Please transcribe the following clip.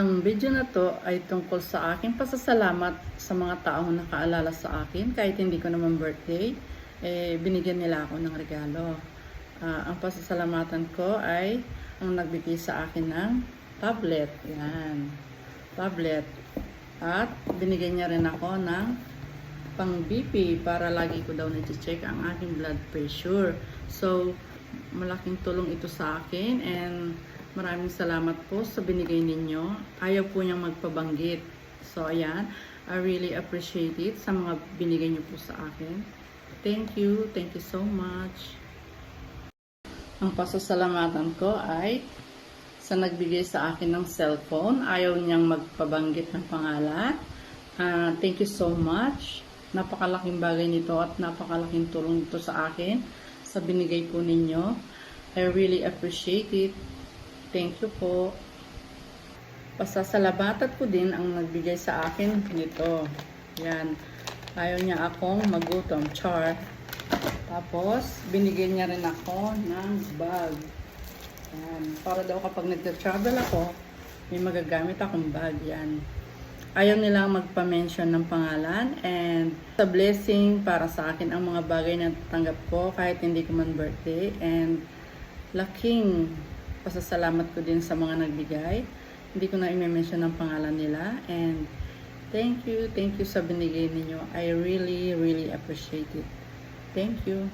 Ang video na to ay tungkol sa aking pasasalamat sa mga taong nakaalala sa akin kahit hindi ko naman birthday, eh, binigyan nila ako ng regalo. Ah, ang pasasalamatan ko ay ang nagbigay sa akin ng tablet. Yan. Tablet. At binigyan niya rin ako ng pang BP para lagi ko daw na-check ang aking blood pressure. So, malaking tulong ito sa akin and maraming salamat po sa binigay ninyo. Ayaw po niyang magpabanggit. So, ayan. I really appreciate it sa mga binigay niyo po sa akin. Thank you. Thank you so much. Ang pasasalamatan ko ay sa nagbigay sa akin ng cellphone. Ayaw niyang magpabanggit ng pangalan. Ah, thank you so much. Napakalaking bagay nito at napakalaking tulong nito sa akin sa binigay po ninyo. I really appreciate it. Thank you po. Pasasalamatan ko din ang nagbigay sa akin nito. Yan. Ayaw niya akong magutom. Char. Tapos, binigyan niya rin ako ng bag. Yan. Para daw kapag nag-travel ako, may magagamit akong bag. Yan. Ayaw nilang magpa-mention ng pangalan and sa blessing para sa akin ang mga bagay na tanggap ko kahit hindi ko man birthday and laking pasasalamat ko din sa mga nagbigay. Hindi ko na i-mention ang pangalan nila and thank you, thank you sa binigay ninyo. I really, really appreciate it. Thank you.